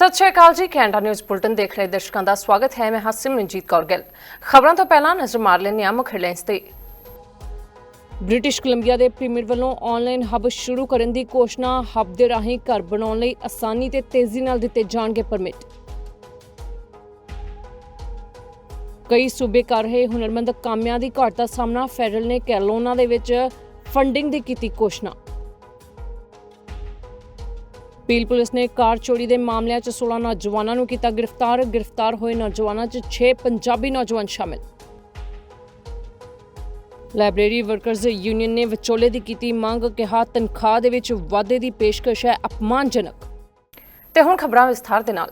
ਸਤਿ ਸ਼੍ਰੀ ਅਕਾਲ ਜੀ, Canada news bulletin ਦੇਖ ਰਹੇ ਦਰਸ਼ਕਾਂ ਦਾ ਸਵਾਗਤ ਹੈ। ਮੈਂ ਹਾਂ ਸਿਮਰਨਜੀਤ ਕੌਰ ਗਿੱਲ। ਖਬਰਾਂ ਤੋਂ ਪਹਿਲਾਂ ਨਜ਼ਰ ਮਾਰ ਲੈਂਦੇ ਹਾਂ ਮੁੱਖ ਹੈਡਲਾਈਨਸ ਤੇ। ਬ੍ਰਿਟਿਸ਼ ਕੋਲੰਬੀਆ ਦੇ ਪ੍ਰੀਮੀਅਰ ਵੱਲੋਂ ਆਨਲਾਈਨ ਹੱਬ ਸ਼ੁਰੂ ਕਰਨ ਦੀ ਘੋਸ਼ਣਾ ਹੱਬ ਦੇ ਰਾਹੀਂ ਘਰ ਬਣਾਉਣ ਲਈ ਆਸਾਨੀ ਤੇ ਤੇਜ਼ੀ ਨਾਲ ਦਿੱਤੇ ਜਾਣਗੇ ਪਰਮਿਟ ਕਈ ਸੂਬੇ ਕਰ ਰਹੇ ਹੁਨਰਮੰਦ ਕਾਮਿਆਂ ਦੀ ਘਾਟ ਦਾ ਸਾਹਮਣਾ, ਫੈਡਰਲ ਨੇ ਕੈਲੋਨਾ ਦੇ ਵਿੱਚ ਫੰਡਿੰਗ ਦੀ ਕੀਤੀ ਘੋਸ਼ਣਾ। ਪੀਲ ਪੁਲਿਸ ਨੇ ਕਾਰ ਚੋਰੀ ਦੇ ਮਾਮਲਿਆਂ 'ਚ 16 ਨੌਜਵਾਨਾਂ ਨੂੰ ਕੀਤਾ ਗ੍ਰਿਫਤਾਰ। ਗ੍ਰਿਫਤਾਰ ਹੋਏ ਨੌਜਵਾਨਾਂ 'ਚ 6 ਪੰਜਾਬੀ ਨੌਜਵਾਨ ਸ਼ਾਮਿਲ। ਲਾਇਬ੍ਰੇਰੀ ਵਰਕਰਜ਼ ਯੂਨੀਅਨ ਨੇ ਵਿਚੋਲੇ ਦੀ ਕੀਤੀ ਮੰਗ, ਕਿਹਾ ਤਨਖਾਹ ਦੇ ਵਿੱਚ ਵਾਧੇ ਦੀ ਪੇਸ਼ਕਸ਼ ਹੈ ਅਪਮਾਨਜਨਕ। ਤੇ ਹੁਣ ਖਬਰਾਂ ਵਿਸਥਾਰ ਦੇ ਨਾਲ।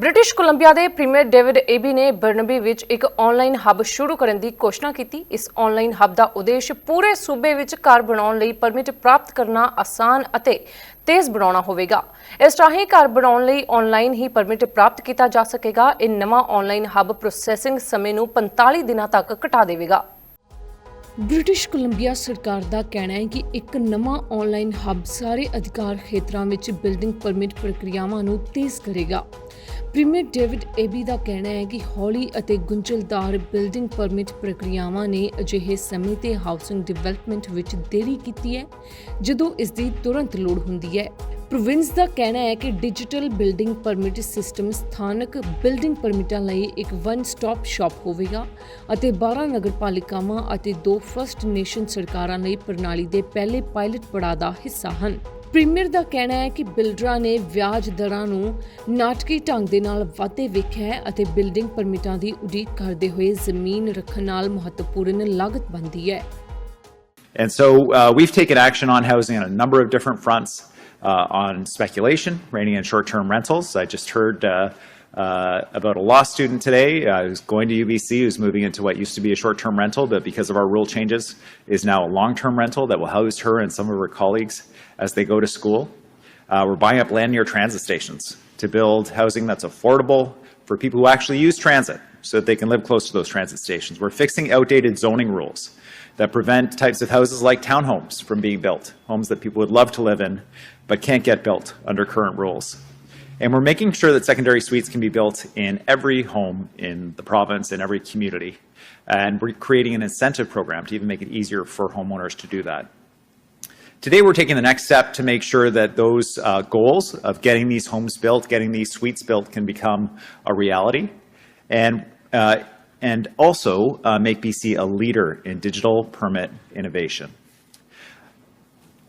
ਬ੍ਰਿਟਿਸ਼ ਕੋਲੰਬੀਆ ਦੇ ਪ੍ਰੀਮੀਅਰ ਡੇਵਿਡ ਏਬੀ ਨੇ ਬਰਨਬੀ ਵਿੱਚ ਇੱਕ ਆਨਲਾਈਨ ਹੱਬ ਸ਼ੁਰੂ ਕਰਨ ਦੀ ਘੋਸ਼ਣਾ ਕੀਤੀ। ਇਸ ਆਨਲਾਈਨ ਹੱਬ ਦਾ ਉਦੇਸ਼ ਪੂਰੇ ਸੂਬੇ ਵਿੱਚ ਘਰ ਬਣਾਉਣ ਲਈ ਪਰਮਿਟ ਪ੍ਰਾਪਤ ਕਰਨਾ ਆਸਾਨ ਅਤੇ ਤੇਜ਼ ਬਣਾਉਣਾ ਹੋਵੇਗਾ। ਇਸ ਰਾਹੀਂ ਘਰ ਬਣਾਉਣ ਲਈ ਆਨਲਾਈਨ ਹੀ ਪਰਮਿਟ ਪ੍ਰਾਪਤ ਕੀਤਾ ਜਾ ਸਕੇਗਾ। ਇਹ ਨਵਾਂ ਆਨਲਾਈਨ ਹੱਬ ਪ੍ਰੋਸੈਸਿੰਗ ਸਮੇਂ ਨੂੰ 45 ਦਿਨਾਂ ਤੱਕ ਘਟਾ ਦੇਵੇਗਾ। ਬ੍ਰਿਟਿਸ਼ ਕੋਲੰਬੀਆ ਸਰਕਾਰ ਦਾ ਕਹਿਣਾ ਹੈ ਕਿ ਇੱਕ ਨਵਾਂ ਆਨਲਾਈਨ ਹੱਬ ਸਾਰੇ ਅਧਿਕਾਰ ਖੇਤਰਾਂ ਵਿੱਚ ਬਿਲਡਿੰਗ ਪਰਮਿਟ ਪ੍ਰਕਿਰਿਆਵਾਂ ਨੂੰ ਤੇਜ਼ ਕਰੇਗਾ। ਪ੍ਰੀਮੀਅਰ ਡੇਵਿਡ ਏਬੀ ਦਾ ਕਹਿਣਾ ਹੈ ਕਿ ਹੌਲੀ ਅਤੇ ਗੁੰਝਲਦਾਰ ਬਿਲਡਿੰਗ ਪਰਮਿਟ ਪ੍ਰਕਿਰਿਆਵਾਂ ਨੇ ਅਜਿਹੇ ਸਮੇਂ ਤੇ ਹਾਊਸਿੰਗ ਡਿਵੈਲਪਮੈਂਟ ਵਿੱਚ ਦੇਰੀ ਕੀਤੀ ਹੈ, ਜਦੋਂ ਇਸ ਦੀ ਤੁਰੰਤ ਲੋੜ ਹੁੰਦੀ ਹੈ। ਪ੍ਰੋਵਿੰਸ ਦਾ ਕਹਿਣਾ ਹੈ ਕਿ ਡਿਜੀਟਲ ਬਿਲਡਿੰਗ ਪਰਮਿਟ ਸਿਸਟਮ ਸਥਾਨਕ ਬਿਲਡਿੰਗ ਪਰਮਿਟਾਂ ਲਈ ਇੱਕ ਵਨ ਸਟਾਪ ਸ਼ਾਪ ਹੋਵੇਗਾ ਅਤੇ 12 ਨਗਰਪਾਲਿਕਾਵਾਂ ਅਤੇ ਦੋ ਫਰਸਟ ਨੇਸ਼ਨ ਸਰਕਾਰਾਂ ਲਈ ਪ੍ਰਣਾਲੀ ਦੇ ਪਹਿਲੇ ਪਾਇਲਟ ਪੜਾਅ ਦਾ ਹਿੱਸਾ ਹਨ ਪ੍ਰੀਮੀਅਰ ਦਾ ਕਹਿਣਾ ਹੈ ਕਿ ਬਿਲਡਰਾਂ ਨੇ ਵਿਆਜ ਦਰਾਂ ਨੂੰ ਨਾਟਕੀ ਢੰਗ ਦੇ ਨਾਲ ਵਾਧੇ ਵੇਖਿਆ ਹੈ ਅਤੇ ਬਿਲਡਿੰਗ ਪਰਮਿਟਾਂ ਦੀ ਉਡੀਕ ਕਰਦੇ ਹੋਏ ਜ਼ਮੀਨ ਰੱਖਣ ਨਾਲ ਮਹੱਤਵਪੂਰਨ ਲਾਗਤ ਬਣਦੀ ਹੈ And so uh, we've taken action on housing on a number of different fronts. Uh, on speculation, reining in short-term rentals. I just heard uh, uh, about a law student today who's going to UBC, who's moving into what used to be a short-term rental, but because of our rule changes, is now a long-term rental that will house her and some of her colleagues as they go to school. We're buying up land near transit stations to build housing that's affordable for people who actually use transit so that they can live close to those transit stations. We're fixing outdated zoning rules that prevent types of houses like townhomes from being built, homes that people would love to live in but can't get built under current rules. And we're making sure that secondary suites can be built in every home in the province, in every community. And we're creating an incentive program to even make it easier for homeowners to do that. Today, we're taking the next step to make sure that those uh, goals of getting these homes built, getting these suites built can become a reality. And, uh, and also uh, make BC a leader in digital permit innovation.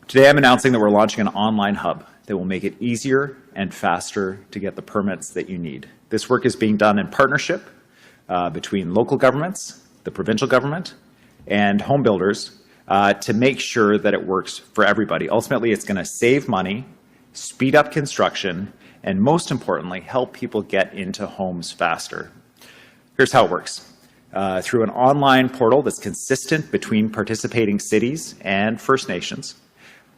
Today, I'm announcing that we're launching an online hub that will make it easier and faster to get the permits that you need. This work is being done in partnership uh, between local governments, the provincial government, and home builders uh, to make sure that it works for everybody. Ultimately, it's going to save money, speed up construction, and most importantly, help people get into homes faster. Here's how it works. Uh, through an online portal that's consistent between participating cities and First Nations,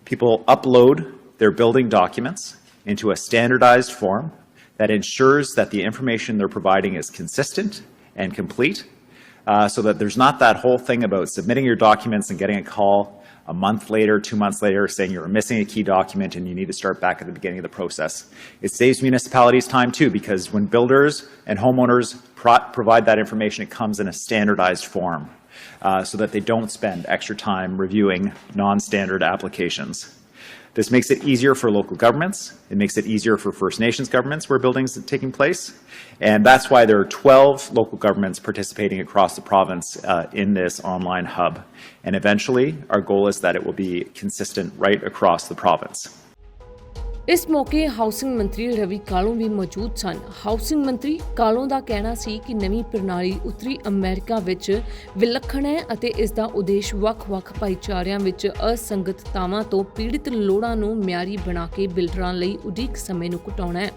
people upload their building documents into a standardized form that ensures that the information they're providing is consistent and complete, uh, so that there's not that whole thing about submitting your documents and getting a call a month later, two months later, saying you're missing a key document and you need to start back at the beginning of the process. It saves municipalities time too, because when builders and homeowners pro- provide that information, it comes in a standardized form uh, so that they don't spend extra time reviewing non-standard applications. This makes it easier for local governments. It makes it easier for First Nations governments where buildings are taking place. And that's why there are 12 local governments participating across the province uh, in this online hub. And eventually, our goal is that it will be consistent right across the province. ਇਸ ਮੌਕੇ housing ਮੰਤਰੀ ਰਵੀ ਕਾਲੋਂ ਵੀ ਮੌਜੂਦ ਸਨ। Housing ਮੰਤਰੀ ਕਾਲੋਂ ਦਾ ਕਹਿਣਾ ਸੀ ਕਿ ਨਵੀਂ ਪ੍ਰਣਾਲੀ ਉੱਤਰੀ ਅਮਰੀਕਾ ਵਿੱਚ ਵਿਲੱਖਣ ਹੈ ਅਤੇ ਇਸ ਦਾ ਉਦੇਸ਼ ਵੱਖ-ਵੱਖ ਭਾਈਚਾਰਿਆਂ ਵਿੱਚ ਅਸੰਗਤਤਾਵਾਂ ਤੋਂ ਪੀੜਿਤ ਲੋੜਾਂ ਨੂੰ ਮਿਆਰੀ ਬਣਾ ਕੇ ਬਿਲਡਰਾਂ ਲਈ ਉਡੀਕ ਸਮੇਂ ਨੂੰ ਘਟਾਉਣਾ ਹੈ।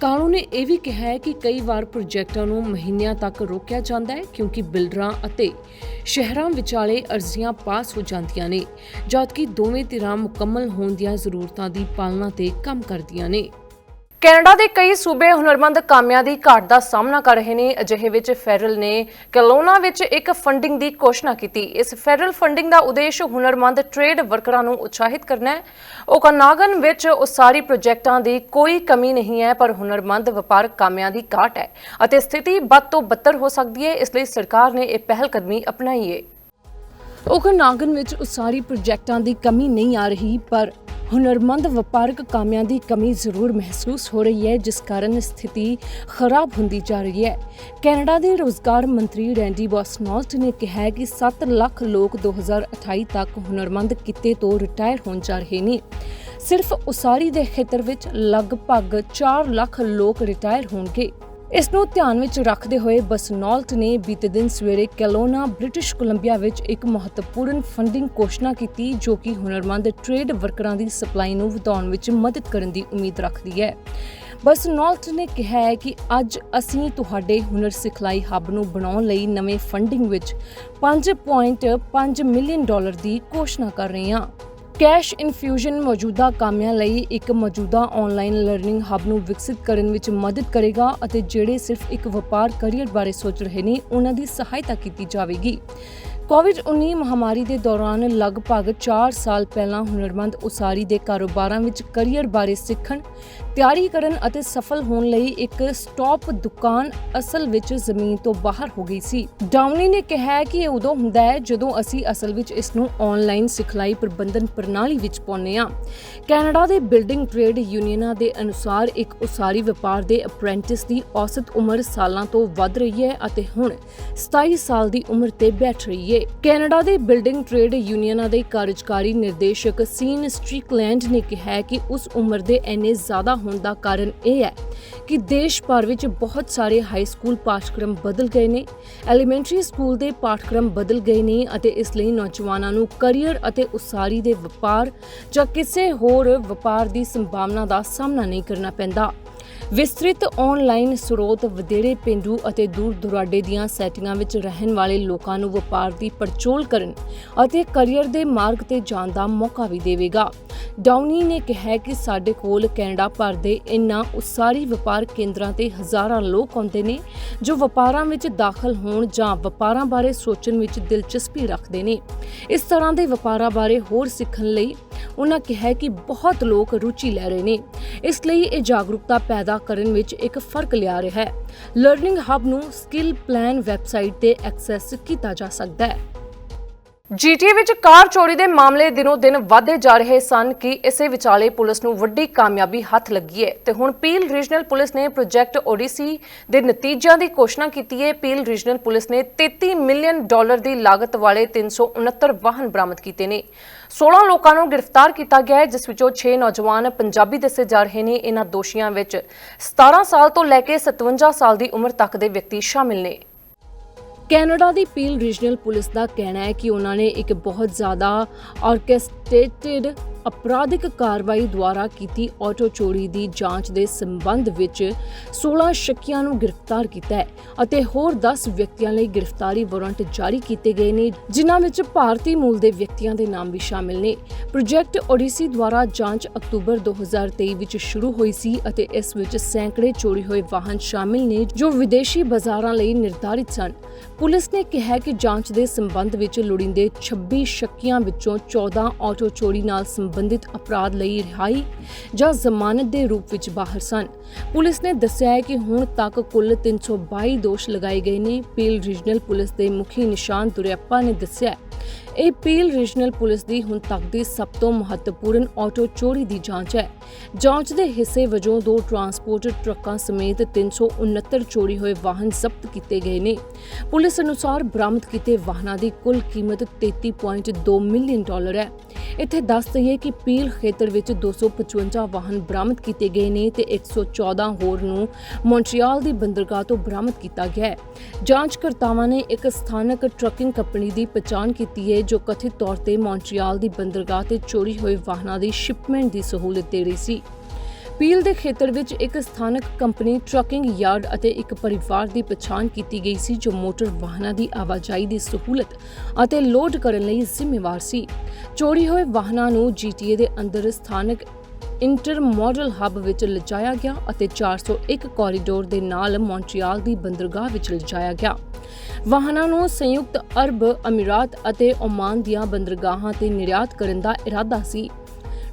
ਕਾਲੋਂ ਨੇ ਇਹ ਵੀ ਕਿਹਾ ਹੈ ਕਿ ਕਈ ਵਾਰ ਪ੍ਰੋਜੈਕਟਾਂ ਨੂੰ ਮਹੀਨਿਆਂ ਤੱਕ ਰੋਕਿਆ ਜਾਂਦਾ ਹੈ ਕਿਉਂਕਿ ਬਿਲਡਰਾਂ ਅਤੇ ਸ਼ਹਿਰਾਂ ਵਿਚਾਲੇ ਅਰਜ਼ੀਆਂ ਪਾਸ ਹੋ ਜਾਂਦੀਆਂ ਨੇ, ਜਦਕਿ ਦੋਵੇਂ ਧਿਰਾਂ ਮੁਕੰਮਲ ਹੋਣ ਦੀਆਂ ਜ਼ਰੂਰਤਾਂ ਦੀ ਪਾਲਣਾ ਤੇ ਕੰਮ ਕਰਦੀਆਂ ਨੇ। ਕੈਨੇਡਾ ਦੇ ਕਈ ਸੂਬੇ ਹੁਨਰਮੰਦ ਕਾਮਿਆਂ ਦੀ ਘਾਟ ਦਾ ਸਾਹਮਣਾ ਕਰ ਰਹੇ ਨੇ। ਅਜਿਹੇ ਵਿੱਚ ਫੈਡਰਲ ਨੇ ਕੈਲੋਨਾ ਵਿੱਚ ਇੱਕ ਫੰਡਿੰਗ ਦੀ ਘੋਸ਼ਣਾ ਕੀਤੀ। ਇਸ ਫੈਡਰਲ ਫੰਡਿੰਗ ਦਾ ਉਦੇਸ਼ ਹੁਨਰਮੰਦ ਟ੍ਰੇਡ ਵਰਕਰਾਂ ਨੂੰ ਉਤਸ਼ਾਹਿਤ ਕਰਨਾ ਹੈ। ਓਕਨਾਗਨ ਵਿੱਚ ਉਸਾਰੀ ਪ੍ਰੋਜੈਕਟਾਂ ਦੀ ਕੋਈ ਕਮੀ ਨਹੀਂ ਹੈ, ਪਰ ਹੁਨਰਮੰਦ ਵਪਾਰਕ ਕਾਮਿਆਂ ਦੀ ਘਾਟ ਹੈ ਅਤੇ ਸਥਿਤੀ ਬਦ ਤੋਂ ਬੱਤਰ ਹੋ ਸਕਦੀ ਹੈ। ਇਸ ਲਈ ਸਰਕਾਰ ਨੇ ਇਹ ਪਹਿਲ ਕਦਮੀ ਅਪਣਾਈ ਹੈ। ਓਕਨਾਗਨ ਵਿੱਚ ਉਸਾਰੀ ਪ੍ਰੋਜੈਕਟਾਂ ਦੀ ਕਮੀ ਨਹੀਂ ਆ ਰਹੀ, ਪਰ ਹੁਨਰਮੰਦ ਵਪਾਰਕ ਕਾਮਿਆਂ ਦੀ ਕਮੀ ਜ਼ਰੂਰ ਮਹਿਸੂਸ ਹੋ ਰਹੀ ਹੈ, ਜਿਸ ਕਾਰਨ ਸਥਿਤੀ ਖਰਾਬ ਹੁੰਦੀ ਜਾ ਰਹੀ ਹੈ। ਕੈਨੇਡਾ ਦੇ ਰੋਜ਼ਗਾਰ ਮੰਤਰੀ ਰੈਂਡੀ ਬੋਸਨੌਲਟ ਨੇ ਕਿਹਾ ਕਿ 7 ਲੱਖ ਲੋਕ 2028 ਤੱਕ ਹੁਨਰਮੰਦ ਕਿੱਤੇ ਤੋਂ ਰਿਟਾਇਰ ਹੋਣ ਜਾ ਰਹੇ ਨੇ। ਸਿਰਫ ਉਸਾਰੀ ਦੇ ਖੇਤਰ ਵਿੱਚ ਲਗਭਗ 4 ਲੱਖ ਲੋਕ ਰਿਟਾਇਰ ਹੋਣਗੇ। ਇਸ ਨੂੰ ਧਿਆਨ ਵਿੱਚ ਰੱਖਦੇ ਹੋਏ ਬਸਨੌਲਟ ਨੇ ਬੀਤੇ ਦਿਨ ਸਵੇਰੇ ਕੈਲੋਨਾ, ਬ੍ਰਿਟਿਸ਼ ਕੋਲੰਬੀਆ ਵਿੱਚ ਇੱਕ ਮਹੱਤਵਪੂਰਨ ਫੰਡਿੰਗ ਘੋਸ਼ਣਾ ਕੀਤੀ ਜੋ ਕਿ ਹੁਨਰਮੰਦ ਟ੍ਰੇਡ ਵਰਕਰਾਂ ਦੀ ਸਪਲਾਈ ਨੂੰ ਵਧਾਉਣ ਵਿੱਚ ਮਦਦ ਕਰਨ ਦੀ ਉਮੀਦ ਰੱਖਦੀ ਹੈ। ਬਸਨੌਲਟ ਨੇ ਕਿਹਾ ਹੈ ਕਿ ਅੱਜ ਅਸੀਂ ਤੁਹਾਡੇ ਹੁਨਰ ਸਿਖਲਾਈ ਹੱਬ ਨੂੰ ਬਣਾਉਣ ਲਈ ਨਵੇਂ ਫੰਡਿੰਗ ਵਿੱਚ 5.5 ਮਿਲੀਅਨ ਡਾਲਰ ਦੀ ਘੋਸ਼ਣਾ ਕਰ ਰਹੇ ਹਾਂ। ਕੈਸ਼ ਇਨਫਿਊਜ਼ਨ ਮੌਜੂਦਾ ਕਾਮਿਆਂ ਲਈ ਇੱਕ ਮੌਜੂਦਾ ਆਨਲਾਈਨ ਲਰਨਿੰਗ ਹੱਬ ਨੂੰ ਵਿਕਸਿਤ ਕਰਨ ਵਿੱਚ ਮਦਦ ਕਰੇਗਾ ਅਤੇ ਜਿਹੜੇ ਸਿਰਫ ਇੱਕ ਵਪਾਰ ਕਰੀਅਰ ਬਾਰੇ ਸੋਚ ਰਹੇ ਨੇ, ਉਹਨਾਂ ਦੀ ਸਹਾਇਤਾ ਕੀਤੀ ਜਾਵੇਗੀ। ਕੋਵਿਡ-19 ਮਹਾਮਾਰੀ ਦੇ ਦੌਰਾਨ ਲਗਭਗ 4 ਸਾਲ ਪਹਿਲਾਂ ਹੁਨਰਮੰਦ ਉਸਾਰੀ ਦੇ ਕਾਰੋਬਾਰਾਂ ਵਿੱਚ ਕਰੀਅਰ ਬਾਰੇ ਸਿੱਖਣ ਤਿਆਰੀ ਕਰਨ ਅਤੇ ਸਫਲ ਹੋਣ ਲਈ ਇੱਕ ਸਟਾਪ ਦੁਕਾਨ ਅਸਲ ਵਿੱਚ ਜ਼ਮੀਨ ਤੋਂ ਬਾਹਰ ਹੋ ਗਈ ਸੀ। ਡਾਊਨੀ ਨੇ ਕਿਹਾ ਕਿ ਇਹ ਉਦੋਂ ਹੁੰਦਾ ਹੈ ਜਦੋਂ ਅਸੀਂ ਅਸਲ ਵਿੱਚ ਇਸ ਨੂੰ ਆਨਲਾਈਨ ਸਿਖਲਾਈ ਪ੍ਰਬੰਧਨ ਪ੍ਰਣਾਲੀ ਵਿੱਚ ਪਾਉਂਦੇ ਹਾਂ। ਕੈਨੇਡਾ ਦੇ ਬਿਲਡਿੰਗ ਟ੍ਰੇਡ ਯੂਨੀਅਨਾਂ ਦੇ ਅਨੁਸਾਰ ਇੱਕ ਉਸਾਰੀ ਵਪਾਰ ਦੇ ਅਪ੍ਰੈਂਟਿਸ ਦੀ ਔਸਤ ਉਮਰ ਸਾਲਾਂ ਤੋਂ ਵੱਧ ਰਹੀ ਹੈ ਅਤੇ ਹੁਣ 27 ਸਾਲ ਦੀ ਉਮਰ ਤੇ ਬੈਠ ਰਹੀ ਹੈ। ਕੈਨੇਡਾ ਦੇ ਬਿਲਡਿੰਗ ਟ੍ਰੇਡ ਯੂਨੀਅਨਾਂ ਦੇ ਕਾਰਜਕਾਰੀ ਨਿਰਦੇਸ਼ਕ ਸੀਨ ਸਟ੍ਰੀਕਲੈਂਡ ਨੇ ਕਿਹਾ ਕਿ ਉਸ ਉਮਰ ਦੇ ਇੰਨੇ ਜ਼ਿਆਦਾ ਹੋਣ ਦਾ ਕਾਰਨ ਇਹ ਹੈ ਕਿ ਦੇਸ਼ ਭਰ ਵਿੱਚ ਬਹੁਤ ਸਾਰੇ ਹਾਈ ਸਕੂਲ ਪਾਠਕ੍ਰਮ ਬਦਲ ਗਏ ਨੇ ਐਲੀਮੈਂਟਰੀ ਸਕੂਲ ਦੇ ਪਾਠਕ੍ਰਮ ਬਦਲ ਗਏ ਨੇ ਅਤੇ ਇਸ ਲਈ ਨੌਜਵਾਨਾਂ ਨੂੰ ਕਰੀਅਰ ਅਤੇ ਉਸਾਰੀ ਦੇ ਵਪਾਰ ਜਾਂ ਕਿਸੇ ਹੋਰ ਵਪਾਰ ਦੀ ਸੰਭਾਵਨਾ ਦਾ ਸਾਹਮਣਾ ਨਹੀਂ ਕਰਨਾ ਪੈਂਦਾ। ਵਿਸਤ੍ਰਿਤ ਆਨਲਾਈਨ ਸਰੋਤ ਵਧੇਰੇ ਪਿੰਡੂ ਅਤੇ ਦੂਰ ਦੁਰਾਡੇ ਦੀਆਂ ਸੈਟਿੰਗਾਂ ਵਿੱਚ ਰਹਿਣ ਵਾਲੇ ਲੋਕਾਂ ਨੂੰ ਵਪਾਰ ਦੀ ਪੜਚੋਲ ਕਰਨ ਅਤੇ ਕਰੀਅਰ ਦੇ ਮਾਰਗ ਤੇ ਜਾਣ ਦਾ ਮੌਕਾ ਵੀ ਦੇਵੇਗਾ। ਡਾਊਨੀ ਨੇ ਕਿਹਾ ਕਿ ਸਾਡੇ ਕੋਲ ਕੈਨੇਡਾ ਭਰ ਦੇ ਇਨ੍ਹਾਂ ਉਸਾਰੀ ਵਪਾਰ ਕੇਂਦਰਾਂ ਤੇ ਹਜ਼ਾਰਾਂ ਲੋਕ ਆਉਂਦੇ ਨੇ ਜੋ ਵਪਾਰਾਂ ਵਿੱਚ ਦਾਖਲ ਹੋਣ ਜਾਂ ਵਪਾਰਾਂ ਬਾਰੇ ਸੋਚਣ ਵਿੱਚ ਦਿਲਚਸਪੀ ਰੱਖਦੇ ਨੇ। ਇਸ ਤਰ੍ਹਾਂ ਦੇ ਵਪਾਰਾਂ ਬਾਰੇ ਹੋਰ ਸਿੱਖਣ ਲਈ ਉਹਨਾਂ ਕਿਹਾ ਕਿ ਬਹੁਤ ਲੋਕ ਰੁਚੀ ਲੈ ਰਹੇ ਨੇ। ਇਸ ਲਈ ਇਹ ਜਾਗਰੂਕਤਾ ਪੈਦਾ ਕਰਨ ਵਿੱਚ ਇੱਕ ਫ਼ਰਕ ਲਿਆ ਰਿਹਾ ਹੈ। ਲਰਨਿੰਗ ਹੱਬ ਨੂੰ ਸਕਿੱਲ ਪਲਾਨ ਵੈਬਸਾਈਟ ਤੇ ਐਕਸੈਸ ਕੀਤਾ ਜਾ ਸਕਦਾ ਹੈ। ਜੀਟੀਏ ਵਿੱਚ ਕਾਰ ਚੋਰੀ ਦੇ ਮਾਮਲੇ ਦਿਨੋ ਦਿਨ ਵਧਦੇ ਜਾ ਰਹੇ ਸਨ ਕਿ ਇਸੇ ਵਿਚਾਲੇ ਪੁਲਿਸ ਨੂੰ ਵੱਡੀ ਕਾਮਯਾਬੀ ਹੱਥ ਲੱਗੀ ਹੈ। ਤੇ ਹੁਣ ਪੀਲ ਰੀਜਨਲ ਪੁਲਿਸ ਨੇ ਪ੍ਰੋਜੈਕਟ ਓਡੀਸੀ ਦੇ ਨਤੀਜਿਆਂ ਦੀ ਘੋਸ਼ਣਾ ਕੀਤੀ ਹੈ। ਪੀਲ ਰੀਜਨਲ ਪੁਲਿਸ ਨੇ 33 ਮਿਲੀਅਨ ਡਾਲਰ ਦੀ ਲਾਗਤ ਵਾਲੇ 369 ਵਾਹਨ ਬਰਾਮਦ ਕੀਤੇ ਨੇ। 16 ਲੋਕਾਂ ਨੂੰ ਗ੍ਰਿਫਤਾਰ ਕੀਤਾ ਗਿਆ ਹੈ, ਜਿਸ ਵਿੱਚੋਂ 6 ਨੌਜਵਾਨ ਪੰਜਾਬੀ ਦੱਸੇ ਜਾ ਰਹੇ ਨੇ। ਇਹਨਾਂ ਦੋਸ਼ੀਆਂ ਵਿੱਚ 17 ਸਾਲ ਤੋਂ ਲੈ ਕੇ 57 ਸਾਲ ਦੀ ਉਮਰ ਤੱਕ ਦੇ ਵਿਅਕਤੀ ਸ਼ਾਮਿਲ ਨੇ। ਕੈਨੇਡਾ ਦੀ ਪੀਲ ਰੀਜਨਲ ਪੁਲਿਸ ਦਾ ਕਹਿਣਾ ਹੈ ਕਿ ਉਹਨਾਂ ਨੇ ਇੱਕ ਬਹੁਤ ਜ਼ਿਆਦਾ ਆਰਕੈਸਟ੍ਰੇਟਿਡ ਅਪਰਾਧਿਕ ਕਾਰਵਾਈ ਦੁਆਰਾ ਕੀਤੀ ਆਟੋ ਚੋਰੀ ਦੀ ਜਾਂਚ ਦੇ ਸੰਬੰਧ ਵਿੱਚ 16 ਸ਼ੱਕੀਆਂ ਨੂੰ ਗ੍ਰਿਫਤਾਰ ਕੀਤਾ ਹੈ ਅਤੇ ਹੋਰ 10 ਵਿਅਕਤੀਆਂ ਲਈ ਗ੍ਰਿਫਤਾਰੀ ਵਾਰੰਟ ਜਾਰੀ ਕੀਤੇ ਗਏ ਨੇ, ਜਿਨ੍ਹਾਂ ਵਿੱਚ ਭਾਰਤੀ ਮੂਲ ਦੇ ਵਿਅਕਤੀਆਂ ਦੇ ਨਾਮ ਵੀ ਸ਼ਾਮਿਲ ਨੇ। ਪ੍ਰੋਜੈਕਟ ਓਡੀਸੀ ਦੁਆਰਾ ਜਾਂਚ ਅਕਤੂਬਰ 2023 ਵਿੱਚ ਸ਼ੁਰੂ ਹੋਈ ਸੀ ਅਤੇ ਇਸ ਵਿੱਚ ਸੈਂਕੜੇ ਚੋਰੀ ਹੋਏ ਵਾਹਨ ਸ਼ਾਮਿਲ ਨੇ, ਜੋ ਵਿਦੇਸ਼ੀ ਬਾਜ਼ਾਰਾਂ ਲਈ ਨਿਰਧਾਰਿਤ ਸਨ। ਪੁਲਿਸ ਨੇ ਕਿਹਾ ਕਿ ਜਾਂਚ ਦੇ ਸੰਬੰਧ ਵਿੱਚ ਲੋੜੀਂਦੇ 26 ਸ਼ੱਕੀਆਂ ਵਿੱਚੋਂ 14 ਆਟੋ ਚੋਰੀ ਨਾਲ ਸੰਬੰਧਿਤ ਅਪਰਾਧ ਲਈ ਰਿਹਾਈ ਜਾਂ ਜ਼ਮਾਨਤ ਦੇ ਰੂਪ ਵਿੱਚ ਬਾਹਰ ਸਨ। ਪੁਲਿਸ ਨੇ ਦੱਸਿਆ ਹੈ ਕਿ ਹੁਣ ਤੱਕ ਕੁੱਲ 322 ਦੋਸ਼ ਲਗਾਏ ਗਏ ਨੇ। ਪੀਲ ਰੀਜਨਲ ਪੁਲਿਸ ਦੇ ਮੁਖੀ ਨਿਸ਼ਾਨ ਦੁਰਿਆਪਾ ਨੇ ਦੱਸਿਆ ਇਹ ਪੀਲ ਰੀਜਨਲ ਪੁਲਿਸ ਦੀ ਹੁਣ ਤੱਕ ਦੀ ਸਭ ਤੋਂ ਮਹੱਤਵਪੂਰਨ ਆਟੋ ਚੋਰੀ ਦੀ ਜਾਂਚ ਹੈ। ਜਾਂਚ ਦੇ ਹਿੱਸੇ ਵਜੋਂ ਦੋ ਟਰਾਂਸਪੋਰਟ ਟਰੱਕਾਂ ਸਮੇਤ 369 ਚੋਰੀ ਹੋਏ ਵਾਹਨ ਜ਼ਬਤ ਕੀਤੇ ਗਏ ਨੇ। ਪੁਲਿਸ ਅਨੁਸਾਰ ਬਰਾਮਦ ਕੀਤੇ ਵਾਹਨਾਂ ਦੀ ਕੁੱਲ ਕੀਮਤ 33.2 ਮਿਲੀਅਨ ਡਾਲਰ ਹੈ। ਇੱਥੇ ਦੱਸ ਦਈਏ ਕਿ ਪੀਲ ਖੇਤਰ ਵਿੱਚ 255 ਵਾਹਨ ਬਰਾਮਦ ਕੀਤੇ ਗਏ ਨੇ ਤੇ 114 ਹੋਰ ਨੂੰ ਮੌਂਟਰੀਅਲ ਦੀ ਬੰਦਰਗਾਹ ਤੋਂ ਬਰਾਮਦ ਕੀਤਾ ਗਿਆ ਹੈ। ਜਾਂਚਕਰਤਾਵਾਂ ਨੇ ਇੱਕ ਸਥਾਨਕ ਟਰੱਕਿੰਗ ਕੰਪਨੀ ਦੀ ਪਛਾਣ ਕੀਤੀ ਹੈ ਜੋ ਕਥਿਤ ਤੌਰ ਤੇ ਮੌਂਟਰੀਅਲ ਦੀ ਬੰਦਰਗਾਹ ਤੇ ਚੋਰੀ ਹੋਏ ਵਾਹਨਾਂ ਦੀ ਸ਼ਿਪਮੈਂਟ ਦੀ ਸਹੂਲਤ ਦੇ ਰਹੀ ਸੀ। ਪੀਲ ਦੇ ਖੇਤਰ ਵਿੱਚ ਇੱਕ ਸਥਾਨਕ ਕੰਪਨੀ ਟਰੱਕਿੰਗ ਯਾਰਡ ਅਤੇ ਇੱਕ ਪਰਿਵਾਰ ਦੀ ਪਛਾਣ ਕੀਤੀ ਗਈ ਸੀ, ਜੋ ਮੋਟਰ ਵਾਹਨਾਂ ਦੀ ਆਵਾਜਾਈ ਦੀ ਸਹੂਲਤ ਅਤੇ ਲੋਡ ਕਰਨ ਲਈ ਜ਼ਿੰਮੇਵਾਰ ਸੀ। ਚੋਰੀ ਹੋਏ ਵਾਹਨਾਂ ਨੂੰ ਜੀਟੀਏ ਦੇ ਅੰਦਰ ਸਥਾਨਕ ਇੰਟਰ ਮਾਡਲ ਹੱਬ ਵਿੱਚ ਲਿਜਾਇਆ ਗਿਆ ਅਤੇ 401 ਕੋਰੀਡੋਰ ਦੇ ਨਾਲ ਮੌਂਟਰੀਅਲ ਦੀ ਬੰਦਰਗਾਹ ਵਿੱਚ ਲਿਜਾਇਆ ਗਿਆ। ਵਾਹਨਾਂ ਨੂੰ ਸੰਯੁਕਤ ਅਰਬ ਅਮੀਰਾਤ ਅਤੇ ਓਮਾਨ ਦੀਆਂ ਬੰਦਰਗਾਹਾਂ ਤੇ ਨਿਰਯਾਤ ਕਰਨ ਦਾ ਇਰਾਦਾ ਸੀ।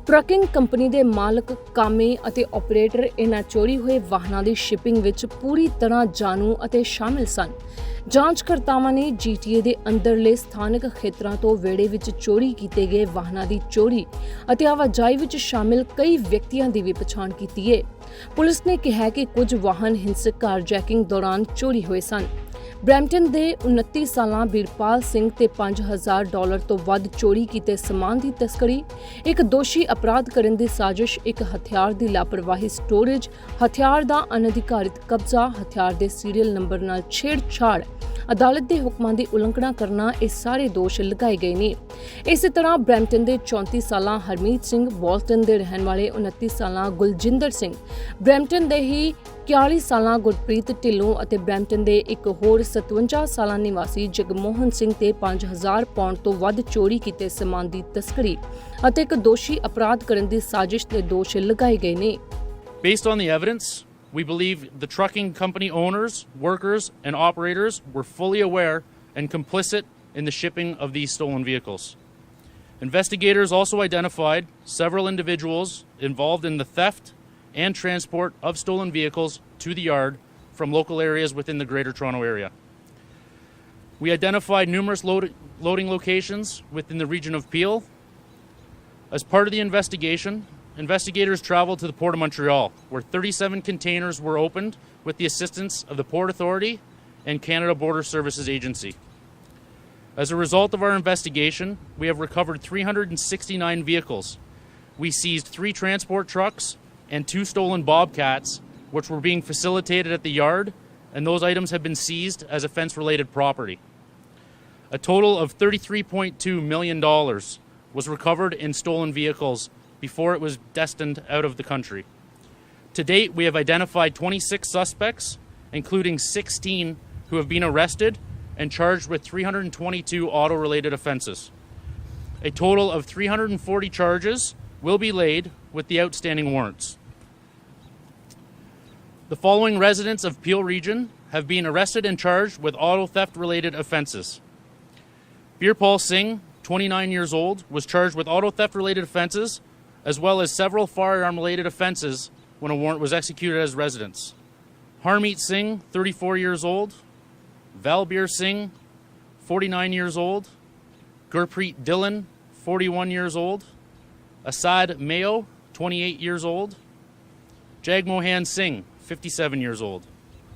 ਟਰੱਕਿੰਗ ਕੰਪਨੀ ਦੇ ਮਾਲਕ, ਕਾਮੇ ਅਤੇ ਆਪਰੇਟਰ ਇਹਨਾਂ ਚੋਰੀ ਹੋਏ ਵਾਹਨਾਂ ਦੀ ਸ਼ਿਪਿੰਗ ਵਿੱਚ ਪੂਰੀ ਤਰ੍ਹਾਂ ਜਾਣੂ ਅਤੇ ਸ਼ਾਮਿਲ ਸਨ। ਜਾਂਚਕਰਤਾਵਾਂ ਨੇ ਜੀਟੀਏ ਦੇ ਅੰਦਰਲੇ ਸਥਾਨਕ ਖੇਤਰਾਂ ਤੋਂ ਵੇੜੇ ਵਿੱਚ ਚੋਰੀ ਕੀਤੇ ਗਏ ਵਾਹਨਾਂ ਦੀ ਚੋਰੀ ਅਤੇ ਆਵਾਜਾਈ ਵਿੱਚ ਸ਼ਾਮਿਲ ਕਈ ਵਿਅਕਤੀਆਂ ਦੀ ਵੀ ਪਛਾਣ ਕੀਤੀ ਹੈ ਪੁਲਿਸ ਨੇ ਕਿਹਾ ਕਿ ਕੁਝ ਵਾਹਨ ਹਿੰਸਕ ਕਾਰਜੈਕਿੰਗ ਦੌਰਾਨ ਚੋਰੀ ਹੋਏ ਸਨ। ਬ੍ਰੈਂਪਟਨ ਦੇ 29 ਸਾਲਾਂ ਬੀਰਪਾਲ ਸਿੰਘ ਤੇ 5000 ਡਾਲਰ ਤੋਂ ਵੱਧ ਚੋਰੀ ਕੀਤੇ ਸਮਾਨ ਦੀ ਤਸਕਰੀ, ਇੱਕ ਦੋਸ਼ੀ ਅਪਰਾਧ ਕਰਨ ਦੀ ਸਾਜ਼ਿਸ਼, ਇੱਕ ਹਥਿਆਰ ਦੀ ਲਾਪਰਵਾਹੀ ਸਟੋਰੇਜ, ਹਥਿਆਰ ਦਾ ਅਨਧਿਕਾਰਿਤ ਕਬਜ਼ਾ, ਹਥਿਆਰ ਦੇ ਸੀਰੀਅਲ ਨੰਬਰ ਨਾਲ ਛੇੜਛਾੜ ਅਦਾਲਤ ਦੇ ਹੁਕਮਾਂ ਦੀ ਉਲੰਘਣਾ ਕਰਨਾ ਇਹ ਸਾਰੇ ਦੋਸ਼ ਲਗਾਏ ਗਏ ਨੇ। ਇਸੇ ਤਰ੍ਹਾਂ ਬ੍ਰੈਂਪਟਨ ਦੇ 34 ਸਾਲਾਂ ਹਰਮੀਤ ਸਿੰਘ ਬੋਲਟਨ ਦੇ ਰਹਿਣ ਵਾਲੇ 29 ਸਾਲਾਂ ਗੁਲਜਿੰਦਰ ਸਿੰਘ ਬ੍ਰੈਂਪਟਨ ਦੇ ਹੀ 41 ਸਾਲਾਂ ਗੁਰਪ੍ਰੀਤ ਢਿੱਲੋਂ ਅਤੇ ਬ੍ਰੈਂਪਟਨ ਦੇ ਇੱਕ ਹੋਰ 57 ਸਾਲਾਂ ਨਿਵਾਸੀ ਜਗਮੋਹਨ ਸਿੰਘ ਤੇ 5000 ਪਾਉਂਡ ਤੋਂ ਵੱਧ ਚੋਰੀ ਕੀਤੇ ਸਮਾਨ ਦੀ ਤਸਕਰੀ ਅਤੇ ਇੱਕ ਦੋਸ਼ੀ ਅਪਰਾਧ ਕਰਨ ਦੀ ਸਾਜ਼ਿਸ਼ ਦੇ ਦੋਸ਼ ਲਗਾਏ ਗਏ ਨੇ। Based on the evidence, we believe the trucking company owners, workers, and operators were fully aware and complicit in the shipping of these stolen vehicles. Investigators also identified several individuals involved in the theft and transport of stolen vehicles to the yard from local areas within the Greater Toronto Area. We identified numerous load- loading locations within the region of Peel, as part of the investigation, investigators traveled to the Port of Montreal, where 37 containers were opened with the assistance of the Port Authority and Canada Border Services Agency. As a result of our investigation, we have recovered 369 vehicles. We seized three transport trucks and two stolen bobcats, which were being facilitated at the yard, and those items have been seized as offense related property. A total of $33.2 million was recovered in stolen vehicles before it was destined out of the country. To date, we have identified 26 suspects, including 16 who have been arrested and charged with 322 auto related offenses. A total of 340 charges will be laid with the outstanding warrants. The following residents of Peel Region have been arrested and charged with auto theft related offenses. Birpal Singh, 29 years old, was charged with auto theft related offenses as well as several firearm related offenses when a warrant was executed as residence. Harmeet Singh, 34 years old, Valbir Singh, 49 years old, Gurpreet Dillon, 41 years old, Assad Mayo, 28 years old, Jagmohan Singh, 57 years old,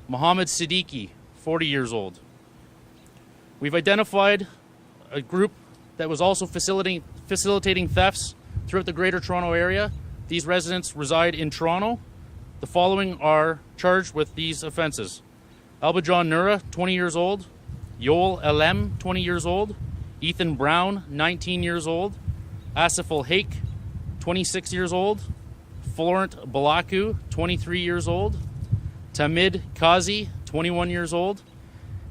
Mohammed Siddiqui, 40 years old. We've identified a group that was also facilitating, facilitating thefts throughout the Greater Toronto Area. These residents reside in Toronto. The following are charged with these offenses Alba John Nura, 20 years old, Yoel Elem, 20 years old, Ethan Brown, 19 years old, Asifal Hake, 26 years old, Florent Balaku, 23 years old, Tamid Kazi, 21 years old,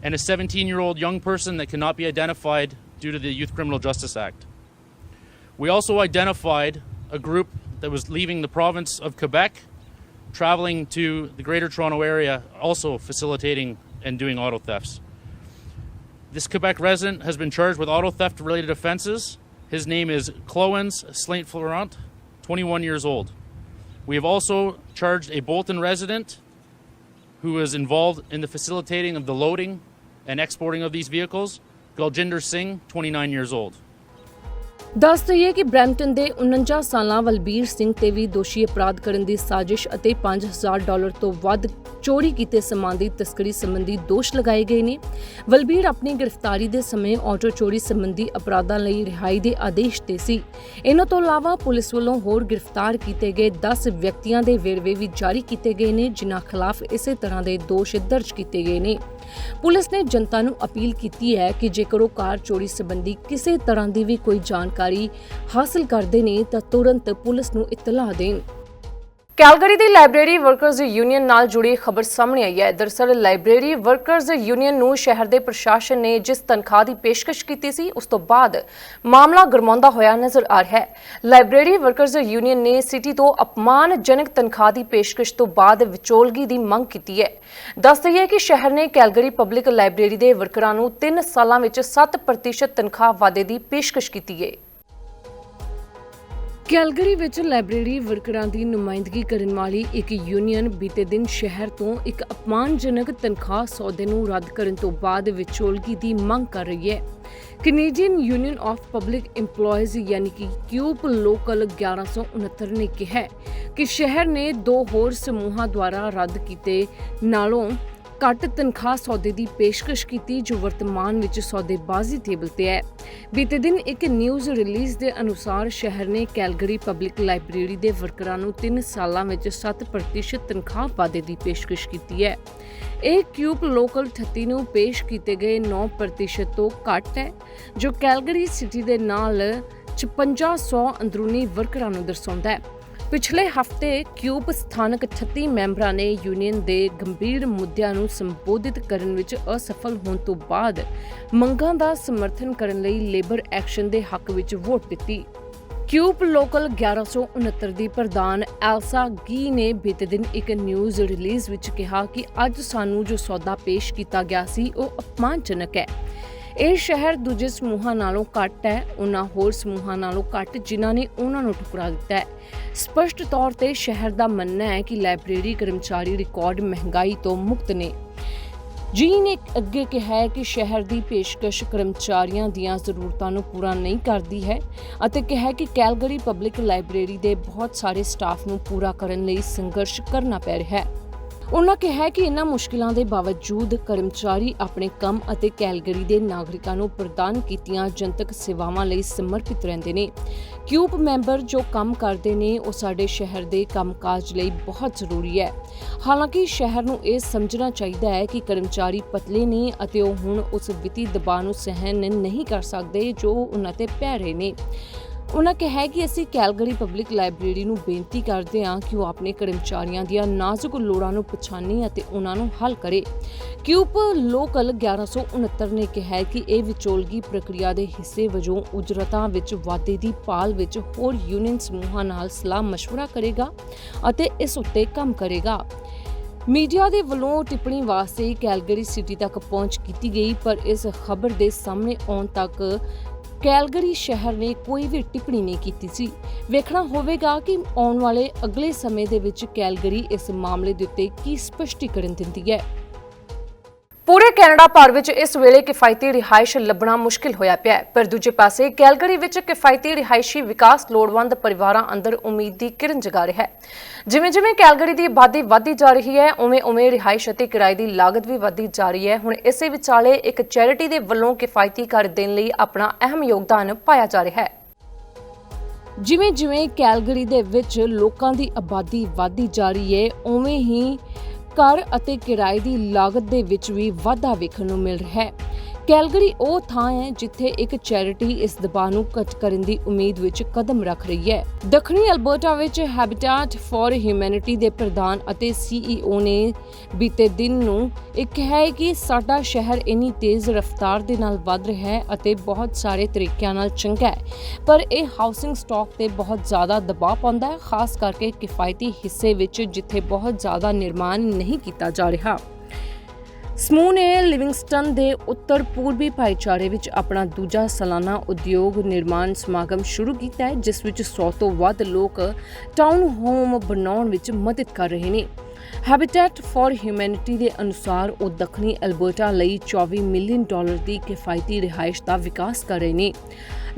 and a 17 year old young person that cannot be identified due to the Youth Criminal Justice Act. We also identified a group that was leaving the province of Quebec, traveling to the Greater Toronto Area, also facilitating and doing auto thefts. This Quebec resident has been charged with auto theft related offenses. His name is Cloens Slaint Florent, 21 years old. We have also charged a Bolton resident who was involved in the facilitating of the loading and exporting of these vehicles, Guljinder Singh, 29 years old. ਦੱਸ ਦਈਏ ਕਿ Brampton ਦੇ 49 ਸਾਲਾਂ ਵਲਬੀਰ ਸਿੰਘ ਤੇ ਵੀ ਦੋਸ਼ੀ ਅਪਰਾਧ ਕਰਨ ਦੀ ਸਾਜ਼ਿਸ਼ ਅਤੇ 5000 ਡਾਲਰ ਤੋਂ ਵੱਧ ਚੋਰੀ ਕੀਤੇ ਸਮਾਨ ਦੀ ਤਸਕਰੀ ਸੰਬੰਧੀ ਦੋਸ਼ ਲਗਾਏ ਗਏ ਨੇ। ਬਲਬੀਰ ਆਪਣੀ ਗ੍ਰਿਫਤਾਰੀ ਦੇ ਸਮੇਂ ਆਟੋ ਚੋਰੀ ਸੰਬੰਧੀ ਅਪਰਾਧਾਂ ਲਈ ਰਿਹਾਈ ਦੇ ਆਦੇਸ਼ ਤੇ ਸੀ। ਇਹਨਾਂ ਤੋਂ ਇਲਾਵਾ ਪੁਲਿਸ ਵੱਲੋਂ ਹੋਰ ਗ੍ਰਿਫਤਾਰ ਕੀਤੇ ਗਏ 10 ਵਿਅਕਤੀਆਂ ਦੇ ਵੇਰਵੇ ਵੀ ਜਾਰੀ ਕੀਤੇ ਗਏ ਨੇ, ਜਿਨ੍ਹਾਂ ਖਿਲਾਫ ਇਸੇ ਤਰ੍ਹਾਂ ਦੇ ਦੋਸ਼ ਦਰਜ ਕੀਤੇ ਗਏ ਨੇ। ਪੁਲਿਸ ਨੇ ਜਨਤਾ ਨੂੰ ਅਪੀਲ ਕੀਤੀ ਹੈ ਕਿ ਜੇਕਰ ਉਹ ਕਾਰ ਚੋਰੀ ਸੰਬੰਧੀ ਕਿਸੇ ਤਰ੍ਹਾਂ ਦੀ ਵੀ ਕੋਈ ਜਾਣਕਾਰੀ ਹਾਸਲ ਕਰਦੇ ਨੇ ਤਾਂ ਤੁਰੰਤ ਪੁਲਿਸ ਨੂੰ ਇਤਲਾਹ ਦੇਣ। ਕੈਲਗਰੀ ਦੀ ਲਾਇਬ੍ਰੇਰੀ ਵਰਕਰਜ਼ ਯੂਨੀਅਨ ਨਾਲ ਜੁੜੀ ਖਬਰ ਸਾਹਮਣੇ ਆਈ ਹੈ। ਦਰਅਸਲ, ਲਾਇਬ੍ਰੇਰੀ ਵਰਕਰਜ਼ ਯੂਨੀਅਨ ਨੂੰ ਸ਼ਹਿਰ ਦੇ ਪ੍ਰਸ਼ਾਸਨ ਨੇ ਜਿਸ ਤਨਖਾਹ ਦੀ ਪੇਸ਼ਕਸ਼ ਕੀਤੀ ਸੀ, ਉਸ ਤੋਂ ਬਾਅਦ ਮਾਮਲਾ ਗਰਮਾਉਂਦਾ ਹੋਇਆ ਨਜ਼ਰ ਆ ਰਿਹਾ ਹੈ। ਲਾਇਬ੍ਰੇਰੀ ਵਰਕਰਜ਼ ਯੂਨੀਅਨ ਨੇ ਸਿਟੀ ਤੋਂ ਅਪਮਾਨਜਨਕ ਤਨਖਾਹ ਦੀ ਪੇਸ਼ਕਸ਼ ਤੋਂ ਬਾਅਦ ਵਿਚੋਲਗੀ ਦੀ ਮੰਗ ਕੀਤੀ ਹੈ। ਦੱਸ ਦਈਏ ਕਿ ਸ਼ਹਿਰ ਨੇ ਕੈਲਗਰੀ ਪਬਲਿਕ ਲਾਇਬ੍ਰੇਰੀ ਦੇ ਵਰਕਰਾਂ ਨੂੰ 3 ਸਾਲਾਂ ਵਿੱਚ 7% ਤਨਖਾਹ ਵਾਧੇ ਦੀ ਪੇਸ਼ਕਸ਼ ਕੀਤੀ ਹੈ। ਕੈਲਗਰੀ ਵਿੱਚ ਲਾਇਬ੍ਰੇਰੀ ਵਰਕਰਾਂ ਦੀ ਨੁਮਾਇੰਦਗੀ ਕਰਨ ਵਾਲੀ ਇੱਕ ਯੂਨੀਅਨ ਬੀਤੇ ਦਿਨ ਸ਼ਹਿਰ ਤੋਂ ਇੱਕ ਅਪਮਾਨਜਨਕ ਤਨਖਾਹ ਸੌਦੇ ਨੂੰ ਰੱਦ ਕਰਨ ਤੋਂ ਬਾਅਦ ਵਿਚੋਲਗੀ ਦੀ ਮੰਗ ਕਰ ਰਹੀ ਹੈ। Canadian union of public EMPLOYEES ਯਾਨੀ ਕਿ ਕਿਊਪ ਲੋਕਲ 1169 ਨੇ ਕਿਹਾ ਕਿ ਸ਼ਹਿਰ ਨੇ ਦੋ ਹੋਰ ਸਮੂਹਾਂ ਦੁਆਰਾ ਰੱਦ ਕੀਤੇ ਨਾਲੋਂ ਘੱਟ ਤਨਖਾਹ ਸੌਦੇ ਦੀ ਪੇਸ਼ਕਸ਼ ਕੀਤੀ ਜੋ ਵਰਤਮਾਨ ਵਿੱਚ ਸੌਦੇਬਾਜ਼ੀ ਟੇਬਲ ਤੇ ਹੈ। ਬੀਤੇ ਦਿਨ ਇੱਕ ਨਿਊਜ਼ ਰਿਲੀਜ਼ ਦੇ ਅਨੁਸਾਰ ਸ਼ਹਿਰ ਨੇ ਕੈਲਗਰੀ ਪਬਲਿਕ ਲਾਇਬ੍ਰੇਰੀ ਦੇ ਵਰਕਰਾਂ ਨੂੰ 3 ਸਾਲਾਂ ਵਿੱਚ 7% ਤਨਖਾਹ ਵਾਧੇ ਦੀ ਪੇਸ਼ਕਸ਼ ਕੀਤੀ ਹੈ। ਇਹ ਕਿਊਬ ਲੋਕਲ 38 ਨੂੰ ਪੇਸ਼ ਕੀਤੇ ਗਏ 9% ਤੋਂ ਘੱਟ ਹੈ, ਜੋ ਕੈਲਗਰੀ ਸਿਟੀ ਦੇ ਨਾਲ 5600 ਅੰਦਰੂਨੀ ਵਰਕਰਾਂ ਨੂੰ ਦਰਸਾਉਂਦਾ ਹੈ। ਪਿਛਲੇ ਹਫ਼ਤੇ ਕਿਊਬ ਸਥਾਨਕ 38 ਮੈਂਬਰਾਂ ਨੇ ਯੂਨੀਅਨ ਦੇ ਗੰਭੀਰ ਮੁੱਦਿਆਂ ਨੂੰ ਸੰਬੋਧਿਤ ਕਰਨ ਵਿੱਚ ਅਸਫਲ ਹੋਣ ਤੋਂ ਬਾਅਦ ਮੰਗਾਂ ਦਾ ਸਮਰਥਨ ਕਰਨ ਲਈ ਲੇਬਰ ਐਕਸ਼ਨ ਦੇ ਹੱਕ ਵਿੱਚ ਵੋਟ ਦਿੱਤੀ। ਕਿਊਬ ਲੋਕਲ 1169 ਦੀ ਪ੍ਰਧਾਨ ਐਲਸਾ ਗੀ ਨੇ ਬੀਤੇ ਦਿਨ ਇੱਕ ਨਿਊਜ਼ ਰਿਲੀਜ਼ ਵਿੱਚ ਕਿਹਾ ਕਿ ਅੱਜ ਸਾਨੂੰ ਜੋ ਸੌਦਾ ਪੇਸ਼ ਕੀਤਾ ਗਿਆ ਸੀ, ਉਹ ਅਪਮਾਨਜਨਕ ਹੈ। ਇਹ ਸ਼ਹਿਰ ਦੂਜੇ ਸਮੂਹਾਂ ਨਾਲੋਂ ਘੱਟ ਹੈ, ਉਹਨਾਂ ਹੋਰ ਸਮੂਹਾਂ ਨਾਲੋਂ ਘੱਟ ਜਿਨ੍ਹਾਂ ਨੇ ਉਹਨਾਂ ਨੂੰ ਠੁਕਰਾ ਦਿੱਤਾ ਹੈ। ਸਪਸ਼ਟ ਤੌਰ ਤੇ ਸ਼ਹਿਰ ਦਾ ਮੰਨਣਾ ਹੈ ਕਿ ਲਾਇਬ੍ਰੇਰੀ ਕਰਮਚਾਰੀ ਰਿਕਾਰਡ ਮਹਿੰਗਾਈ ਤੋਂ ਮੁਕਤ ਨੇ। ਜੀ ਨੇ ਅੱਗੇ ਕਿਹਾ ਹੈ ਕਿ ਸ਼ਹਿਰ ਦੀ ਪੇਸ਼ਕਸ਼ ਕਰਮਚਾਰੀਆਂ ਦੀਆਂ ਜ਼ਰੂਰਤਾਂ ਨੂੰ ਪੂਰਾ ਨਹੀਂ ਕਰਦੀ ਹੈ ਅਤੇ ਕਿਹਾ ਕਿ ਕੈਲਗਰੀ ਪਬਲਿਕ ਲਾਇਬ੍ਰੇਰੀ ਦੇ ਬਹੁਤ ਸਾਰੇ ਸਟਾਫ ਨੂੰ ਪੂਰਾ ਕਰਨ ਲਈ ਸੰਘਰਸ਼ ਕਰਨਾ ਪੈ ਰਿਹਾ ਹੈ। ਉਹਨਾਂ ਕਿਹਾ ਕਿ ਇਨ੍ਹਾਂ ਮੁਸ਼ਕਿਲਾਂ ਦੇ ਬਾਵਜੂਦ ਕਰਮਚਾਰੀ ਆਪਣੇ ਕੰਮ ਅਤੇ ਕੈਲਗਰੀ ਦੇ ਨਾਗਰਿਕਾਂ ਨੂੰ ਪ੍ਰਦਾਨ ਕੀਤੀਆਂ ਜਨਤਕ ਸੇਵਾਵਾਂ ਲਈ ਸਮਰਪਿਤ ਰਹਿੰਦੇ ਨੇ। ਕਿਊਬ ਮੈਂਬਰ ਜੋ ਕੰਮ ਕਰਦੇ ਨੇ, ਉਹ ਸਾਡੇ ਸ਼ਹਿਰ ਦੇ ਕੰਮਕਾਜ ਲਈ ਬਹੁਤ ਜ਼ਰੂਰੀ ਹੈ। ਹਾਲਾਂਕਿ ਸ਼ਹਿਰ ਨੂੰ ਇਹ ਸਮਝਣਾ ਚਾਹੀਦਾ ਹੈ ਕਿ ਕਰਮਚਾਰੀ ਪਤਲੇ ਨੇ ਅਤੇ ਉਹ ਹੁਣ ਉਸ ਵਿੱਤੀ ਦਬਾਅ ਨੂੰ ਸਹਿਣ ਨਹੀਂ ਕਰ ਸਕਦੇ ਜੋ ਉਹਨਾਂ ਤੇ ਪੈ ਰਹੇ ਨੇ। ਉਹਨਾਂ ਕਿਹਾ ਕਿ ਅਸੀਂ ਕੈਲਗਰੀ ਪਬਲਿਕ ਲਾਇਬ੍ਰੇਰੀ ਨੂੰ ਬੇਨਤੀ ਕਰਦੇ ਹਾਂ ਕਿ ਉਹ ਆਪਣੇ ਕਰਮਚਾਰੀਆਂ ਦੀਆਂ ਨਾਜ਼ੁਕ ਲੋੜਾਂ ਨੂੰ ਪਛਾਣੇ ਅਤੇ ਉਹਨਾਂ ਨੂੰ ਹੱਲ ਕਰੇ ਕਿਊਪ ਲੋਕਲ 1169 ਨੇ ਕਿਹਾ ਕਿ ਇਹ ਵਿਚੋਲਗੀ ਪ੍ਰਕਿਰਿਆ ਦੇ ਹਿੱਸੇ ਵਜੋਂ ਉਜਰਤਾਂ ਵਿੱਚ ਵਾਧੇ ਦੀ ਭਾਲ ਵਿੱਚ ਹੋਰ ਯੂਨੀਅਨ ਸਮੂਹਾਂ ਨਾਲ ਸਲਾਹ مشورہ ਕਰੇਗਾ ਅਤੇ ਇਸ ਉੱਤੇ ਕੰਮ ਕਰੇਗਾ ਮੀਡੀਆ ਦੇ ਵੱਲੋਂ ਟਿੱਪਣੀ ਵਾਸਤੇ ਕੈਲਗਰੀ ਸਿਟੀ ਤੱਕ ਪਹੁੰਚ ਕੀਤੀ ਗਈ ਪਰ ਇਸ ਖਬਰ ਦੇ ਸਾਹਮਣੇ ਆਉਣ ਤੱਕ ਕੈਲਗਰੀ ਸ਼ਹਿਰ ਨੇ ਕੋਈ ਵੀ ਟਿੱਪਣੀ ਨਹੀਂ ਕੀਤੀ ਸੀ। ਵੇਖਣਾ ਹੋਵੇਗਾ ਕਿ ਆਉਣ ਵਾਲੇ ਅਗਲੇ ਸਮੇਂ ਦੇ ਵਿੱਚ ਕੈਲਗਰੀ ਇਸ ਮਾਮਲੇ ਦੇ ਉੱਤੇ ਕੀ ਸਪਸ਼ਟੀਕਰਨ ਦਿੰਦੀ ਹੈ। ਪੂਰੇ ਕੈਨੇਡਾ ਭਰ ਵਿੱਚ ਇਸ ਵੇਲੇ ਕਿਫਾਇਤੀ ਰਿਹਾਇਸ਼ ਲੱਭਣਾ ਮੁਸ਼ਕਿਲ ਹੋਇਆ ਪਿਆ ਹੈ। ਪਰ ਦੂਜੇ ਪਾਸੇ ਕੈਲਗਰੀ ਵਿੱਚ ਕਿਫਾਇਤੀ ਰਿਹਾਇਸ਼ੀ ਵਿਕਾਸ ਲੋੜਵੰਦ ਪਰਿਵਾਰਾਂ ਅੰਦਰ ਉਮੀਦ ਦੀ ਕਿਰਨ ਜਗਾ ਰਿਹਾ ਹੈ। ਜਿਵੇਂ ਜਿਵੇਂ ਕੈਲਗਰੀ ਦੀ ਆਬਾਦੀ ਵਧਦੀ ਜਾ ਰਹੀ ਹੈ ਉਵੇਂ ਉਵੇਂ ਰਿਹਾਇਸ਼ ਅਤੇ ਕਿਰਾਏ ਦੀ ਲਾਗਤ ਵੀ ਵਧਦੀ ਜਾ ਰਹੀ ਹੈ। ਹੁਣ ਇਸੇ ਵਿਚਾਲੇ ਇੱਕ ਚੈਰਿਟੀ ਦੇ ਵੱਲੋਂ ਕਿਫਾਇਤੀ ਘਰ ਦੇਣ ਲਈ ਆਪਣਾ ਅਹਿਮ ਯੋਗਦਾਨ ਪਾਇਆ ਜਾ ਰਿਹਾ ਹੈ। ਜਿਵੇਂ ਜਿਵੇਂ ਕੈਲਗਰੀ ਦੇ ਵਿੱਚ ਲੋਕਾਂ ਦੀ ਆਬਾਦੀ ਵਧਦੀ ਜਾ ਰਹੀ ਹੈ, ਉਵੇਂ ਹੀ ਘਰ ਅਤੇ ਕਿਰਾਏ ਦੀ ਲਾਗਤ ਦੇ ਵਿੱਚ ਵੀ ਵਾਧਾ ਵੇਖਣ ਨੂੰ ਮਿਲ ਰਿਹਾ ਹੈ। ਕੈਲਗਰੀ ਉਹ ਥਾਂ ਹੈ ਜਿੱਥੇ ਇੱਕ ਚੈਰਿਟੀ ਇਸ ਦਬਾਅ ਨੂੰ ਘਟ ਕਰਨ ਦੀ ਉਮੀਦ ਵਿੱਚ ਕਦਮ ਰੱਖ ਰਹੀ ਹੈ। ਦੱਖਣੀ ਅਲਬਰਟਾ ਵਿੱਚ ਹੈਬਿਟੈਟ ਫਾਰ ਹਿਊਮੈਨਿਟੀ ਦੇ ਪ੍ਰਧਾਨ ਅਤੇ ਸੀਈਓ ਨੇ ਬੀਤੇ ਦਿਨ ਨੂੰ ਇਹ ਕਿਹਾ ਹੈ ਕਿ ਸਾਡਾ ਸ਼ਹਿਰ ਇੰਨੀ ਤੇਜ਼ ਰਫ਼ਤਾਰ ਦੇ ਨਾਲ ਵੱਧ ਰਿਹਾ ਹੈ ਅਤੇ ਬਹੁਤ ਸਾਰੇ ਤਰੀਕਿਆਂ ਨਾਲ ਚੰਗਾ ਹੈ, ਪਰ ਇਹ ਹਾਊਸਿੰਗ ਸਟਾਕ ਤੇ ਬਹੁਤ ਜ਼ਿਆਦਾ ਦਬਾਅ ਪਾਉਂਦਾ ਹੈ, ਖਾਸ ਕਰਕੇ ਕਿਫਾਇਤੀ ਹਿੱਸੇ ਵਿੱਚ ਜਿੱਥੇ ਬਹੁਤ ਜ਼ਿਆਦਾ ਨਿਰਮਾਣ ਨਹੀਂ ਕੀਤਾ ਜਾ ਰਿਹਾ। ਸਮੂਹ ਨੇ ਲਿਵਿੰਗਸਟਨ ਦੇ ਉੱਤਰ ਪੂਰਬੀ ਭਾਈਚਾਰੇ ਵਿੱਚ ਆਪਣਾ ਦੂਜਾ ਸਾਲਾਨਾ ਉਦਯੋਗ ਨਿਰਮਾਣ ਸਮਾਗਮ ਸ਼ੁਰੂ ਕੀਤਾ ਹੈ, ਜਿਸ ਵਿੱਚ 100 ਤੋਂ ਵੱਧ ਲੋਕ ਟਾਊਨ ਹੋਮ ਬਣਾਉਣ ਵਿੱਚ ਮਦਦ ਕਰ ਰਹੇ ਨੇ। ਹੈਬਿਟੈਟ ਫਾਰ ਹਿਊਮੈਨਿਟੀ ਦੇ ਅਨੁਸਾਰ ਉਹ ਦੱਖਣੀ ਅਲਬਰਟਾ ਲਈ 24 ਮਿਲੀਅਨ ਡਾਲਰ ਦੀ ਕਿਫਾਇਤੀ ਰਿਹਾਇਸ਼ ਦਾ ਵਿਕਾਸ ਕਰ ਰਹੇ ਨੇ।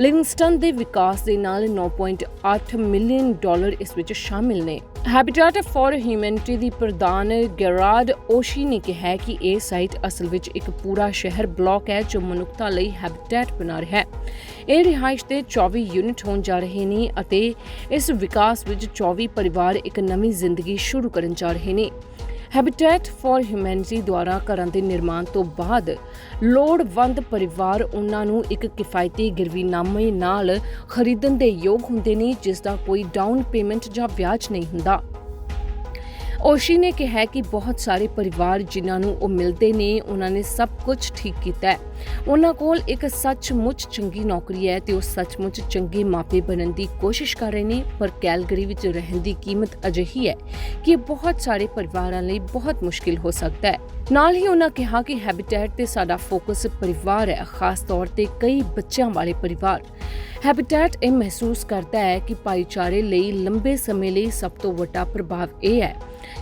ਲਿਵਿੰਗਸਟਨ ਦੇ ਵਿਕਾਸ ਦੇ ਨਾਲ 9.8 ਮਿਲੀਅਨ ਡਾਲਰ ਇਸ ਵਿੱਚ ਸ਼ਾਮਿਲ ਨੇ। ਹੈਬਿਟੈਟ ਫਾਰ ਹਿਊਮੈਨਿਟੀ ਦੀ ਪ੍ਰਧਾਨ ਗੈਰਾਡ ਓਸ਼ੀ ਨੇ ਕਿਹਾ ਕਿ ਇਹ ਸਾਈਟ ਅਸਲ ਵਿੱਚ ਇੱਕ ਪੂਰਾ ਸ਼ਹਿਰ ਬਲਾਕ ਹੈ ਜੋ ਮਨੁੱਖਤਾ ਲਈ ਹੈਬਿਟੈਟ ਬਣਾ ਰਿਹਾ ਹੈ। ਇਹ ਰਿਹਾਇਸ਼ ਦੇ 24 ਯੂਨਿਟ ਹੋਣ ਜਾ ਰਹੇ ਨੇ ਅਤੇ ਇਸ ਵਿਕਾਸ ਵਿੱਚ 24 ਪਰਿਵਾਰ ਇੱਕ ਨਵੀਂ ਜ਼ਿੰਦਗੀ ਸ਼ੁਰੂ ਕਰਨ ਜਾ ਰਹੇ ਨੇ। ਹੈਬਿਟੈਟ ਫਾਰ ਹਿਊਮੈਨਿਟੀ ਦੁਆਰਾ ਘਰਾਂ ਦੇ ਨਿਰਮਾਣ ਤੋਂ ਬਾਅਦ ਲੋੜਵੰਦ ਪਰਿਵਾਰ ਉਹਨਾਂ ਨੂੰ ਇੱਕ ਕਿਫਾਇਤੀ ਗਿਰਵੀਨਾਮੇ ਨਾਲ ਖਰੀਦਣ ਦੇ ਯੋਗ ਹੁੰਦੇ ਨੇ, ਜਿਸ ਦਾ ਕੋਈ ਡਾਊਨ ਪੇਮੈਂਟ ਜਾਂ ਵਿਆਜ ਨਹੀਂ ਹੁੰਦਾ। ਓਸ਼ੀ ਨੇ ਕਿਹਾ ਕਿ ਬਹੁਤ ਸਾਰੇ ਪਰਿਵਾਰ ਜਿਨ੍ਹਾਂ ਨੂੰ ਉਹ ਮਿਲਦੇ ਨੇ, ਉਹਨਾਂ ਨੇ ਸਭ ਕੁਝ ਠੀਕ ਕੀਤਾ ਹੈ। ਉਹਨਾਂ ਕੋਲ ਇੱਕ ਸੱਚਮੁੱਚ ਚੰਗੀ ਨੌਕਰੀ ਹੈ ਤੇ ਉਹ ਸੱਚਮੁੱਚ ਚੰਗੇ ਮਾਪੇ ਬਣਨ ਦੀ ਕੋਸ਼ਿਸ਼ ਕਰ ਰਹੇ ਨੇ, ਪਰ ਕੈਲਗਰੀ ਵਿੱਚ ਰਹਿਣ ਦੀ ਕੀਮਤ ਅਜਿਹੀ ਹੈ ਕਿ ਇਹ ਬਹੁਤ ਸਾਰੇ ਪਰਿਵਾਰਾਂ ਲਈ ਬਹੁਤ ਮੁਸ਼ਕਿਲ ਹੋ ਸਕਦਾ ਹੈ। ਨਾਲ ਹੀ ਉਹਨਾਂ ਕਿਹਾ ਕਿ ਹੈਬਿਟੈਟ ਤੇ ਸਾਡਾ ਫੋਕਸ ਪਰਿਵਾਰ ਹੈ, ਖਾਸ ਤੌਰ ਤੇ ਕਈ ਬੱਚਿਆਂ ਵਾਲੇ ਪਰਿਵਾਰ। ਹੈਬਿਟੈਟ ਇਹ ਮਹਿਸੂਸ ਕਰਦਾ ਹੈ ਕਿ ਭਾਈਚਾਰੇ ਲਈ ਲੰਬੇ ਸਮੇਂ ਲਈ ਸਭ ਤੋਂ ਵੱਡਾ ਪ੍ਰਭਾਵ ਇਹ ਹੈ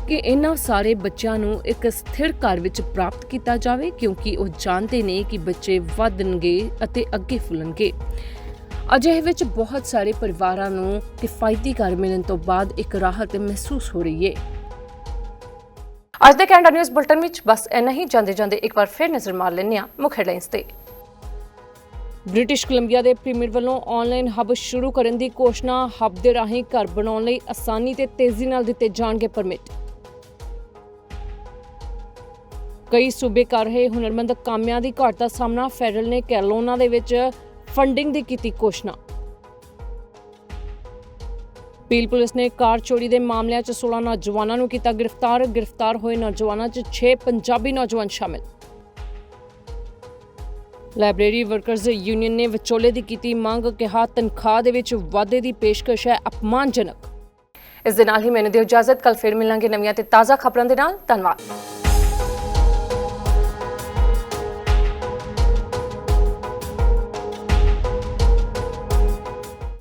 ਕਿ ਇਹਨਾਂ ਸਾਰੇ ਬੱਚਿਆਂ ਨੂੰ ਇੱਕ ਸਥਿਰ ਘਰ ਵਿੱਚ ਪ੍ਰਾਪਤ ਕੀਤਾ ਜਾਵੇ, ਕਿਉਂਕਿ ਉਹ ਜਾਣਦੇ ਨੇ ਕਿ ਬੱਚੇ ਵਧਣਗੇ ਅਤੇ ਅੱਗੇ ਫੁੱਲਣਗੇ। ਅਜਿਹੇ ਵਿੱਚ ਬਹੁਤ ਸਾਰੇ ਪਰਿਵਾਰਾਂ ਨੂੰ ਕਿਫਾਇਤੀ ਘਰ ਮਿਲਣ ਤੋਂ ਬਾਅਦ ਇੱਕ ਰਾਹਤ ਮਹਿਸੂਸ ਹੋ ਰਹੀ ਹੈ ਅੱਜ ਦੇ ਕੈਨੇਡਾ ਨਿਊਜ਼ ਬੁਲਟਨ ਵਿੱਚ ਬਸ ਇੰਨਾ ਹੀ। ਜਾਂਦੇ ਜਾਂਦੇ ਇੱਕ ਵਾਰ ਫਿਰ ਨਜ਼ਰ ਮਾਰ ਲੈਂਦੇ ਹਾਂ ਮੁੱਖ ਹੈਡਲਾਈਨਸ ਤੇ। ਬ੍ਰਿਟਿਸ਼ ਕੋਲੰਬੀਆ ਦੇ ਪ੍ਰੀਮੀਅਰ ਵੱਲੋਂ ਆਨਲਾਈਨ ਹੱਬ ਸ਼ੁਰੂ ਕਰਨ ਦੀ ਘੋਸ਼ਣਾ ਹੱਬ ਦੇ ਰਾਹੀਂ ਘਰ ਬਣਾਉਣ ਲਈ ਆਸਾਨੀ ਤੇ ਤੇਜ਼ੀ ਨਾਲ ਦਿੱਤੇ ਜਾਣਗੇ ਪਰਮਿਟ ਕਈ ਸੂਬੇ ਕਰ ਰਹੇ ਹੁਨਰਮੰਦ ਕਾਮਿਆਂ ਦੀ ਘਾਟ ਦਾ ਸਾਹਮਣਾ। ਫੈਡਰਲ ਨੇ ਕੈਲੋਨਾ ਦੇ ਵਿੱਚ ਫੰਡਿੰਗ ਦੀ ਕੀਤੀ ਘੋਸ਼ਣਾ। ਪੀਲ ਪੁਲਿਸ ਨੇ ਕਾਰ ਚੋਰੀ ਦੇ ਮਾਮਲਿਆਂ 'ਚ 16 ਨੌਜਵਾਨਾਂ ਨੂੰ ਕੀਤਾ ਗ੍ਰਿਫਤਾਰ। ਗ੍ਰਿਫਤਾਰ ਹੋਏ ਨੌਜਵਾਨਾਂ 'ਚ 6 ਪੰਜਾਬੀ ਨੌਜਵਾਨ ਸ਼ਾਮਿਲ। ਲਾਇਬ੍ਰੇਰੀ ਵਰਕਰਜ਼ ਯੂਨੀਅਨ ਨੇ ਵਿਚੋਲੇ ਦੀ ਕੀਤੀ ਮੰਗ, ਕਿਹਾ ਤਨਖਾਹ ਦੇ ਵਿੱਚ ਵਾਧੇ ਦੀ ਪੇਸ਼ਕਸ਼ ਹੈ ਅਪਮਾਨਜਨਕ। ਇਸ ਦੇ ਨਾਲ ਹੀ ਮੈਨੂੰ ਦਿਓ ਇਜਾਜ਼ਤ ਕੱਲ ਫਿਰ ਮਿਲਾਂਗੇ ਨਵੀਆਂ ਤੇ ਤਾਜ਼ਾ ਖਬਰਾਂ ਦੇ ਨਾਲ। ਧੰਨਵਾਦ।